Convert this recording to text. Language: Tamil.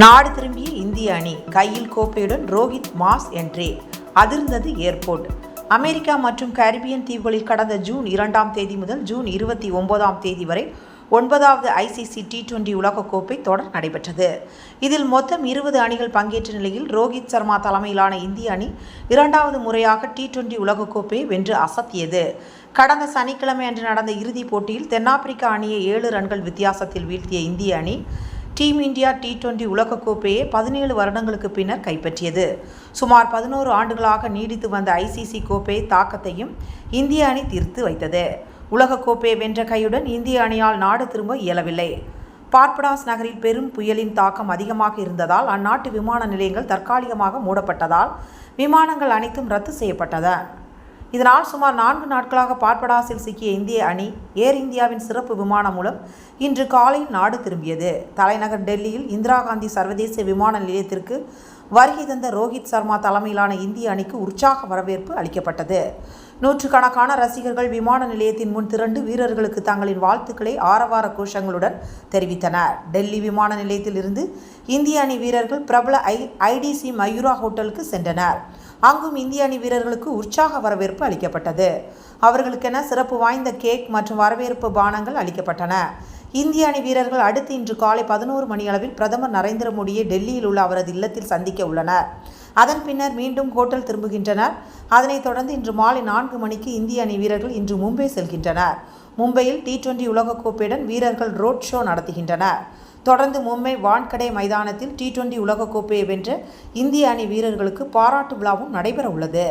நாடு திரும்பிய இந்திய அணி கையில் கோப்பையுடன் ரோஹித் மாஸ் என்றே அதிர்ந்தது ஏர்போர்ட். அமெரிக்கா மற்றும் கரிபியன் தீவுகளில் கடந்த ஜூன் இரண்டாம் தேதி முதல் ஜூன் இருபத்தி ஒன்பதாம் தேதி வரை ஒன்பதாவது ஐசிசி டி டுவெண்டி உலகக்கோப்பை தொடர் நடைபெற்றது. இதில் மொத்தம் இருபது அணிகள் பங்கேற்ற நிலையில் ரோஹித் சர்மா தலைமையிலான இந்திய அணி இரண்டாவது முறையாக டி டுவெண்டி உலகக்கோப்பையை வென்று அசத்தியது. கடந்த சனிக்கிழமை அன்று நடந்த இறுதிப் போட்டியில் தென்னாப்பிரிக்கா அணியை ஏழு ரன்கள் வித்தியாசத்தில் வீழ்த்திய இந்திய அணி டீம் இந்தியா டி டுவெண்டி உலகக்கோப்பையை பதினேழு வருடங்களுக்கு பின்னர் கைப்பற்றியது. சுமார் பதினோரு ஆண்டுகளாக நீடித்து வந்த ஐசிசி கோப்பை தாக்கத்தையும் இந்திய அணி தீர்த்து வைத்தது. உலகக்கோப்பையை வென்ற கையுடன் இந்திய அணியால் நாடு திரும்ப இயலவில்லை. பார்படாஸ் நகரில் பெரும் புயலின் தாக்கம் அதிகமாக இருந்ததால் அந்நாட்டு விமான நிலையங்கள் தற்காலிகமாக மூடப்பட்டதால் விமானங்கள் அனைத்தும் ரத்து செய்யப்பட்டன. இதனால் சுமார் நான்கு நாட்களாக பார்படாஸில் சிக்கிய இந்திய அணி ஏர் இந்தியாவின் சிறப்பு விமானம் மூலம் இன்று காலை நாடு திரும்பியது. தலைநகர் டெல்லியில் இந்திரா காந்தி சர்வதேச விமான நிலையத்திற்கு வருகை தந்த ரோஹித் சர்மா தலைமையிலான இந்திய அணிக்கு உற்சாக வரவேற்பு அளிக்கப்பட்டது. நூற்றுக்கணக்கான ரசிகர்கள் விமான நிலையத்தின் முன் திரண்டு வீரர்களுக்கு தங்களின் வாழ்த்துக்களை ஆரவார கோஷங்களுடன் தெரிவித்தனர். டெல்லி விமான நிலையத்தில் இருந்து இந்திய அணி வீரர்கள் பிரபல ஐ ஐடிசி மயூரா ஹோட்டலுக்கு சென்றனர். அங்கும் இந்திய அணி வீரர்களுக்கு உற்சாக வரவேற்பு அளிக்கப்பட்டது. அவர்களுக்கென சிறப்பு வாய்ந்த கேக் மற்றும் வரவேற்பு பானங்கள் அளிக்கப்பட்டன. இந்திய அணி வீரர்கள் அடுத்து இன்று காலை பதினோரு மணியளவில் பிரதமர் நரேந்திர மோடியை டெல்லியில் உள்ள அவரது இல்லத்தில் சந்திக்க உள்ளனர். அதன் பின்னர் மீண்டும் ஹோட்டல் திரும்புகின்றனர். அதனைத் தொடர்ந்து இன்று மாலை நான்கு மணிக்கு இந்திய அணி வீரர்கள் இன்று மும்பை செல்கின்றனர். மும்பையில் டி டுவெண்டி உலகக்கோப்பையுடன் வீரர்கள் ரோட் ஷோ நடத்துகின்றனர். தொடர்ந்து மும்பை வான்கடே மைதானத்தில் டி டுவெண்டி உலகக்கோப்பையை வென்ற இந்திய அணி வீரர்களுக்கு பாராட்டு விழாவும் நடைபெற உள்ளது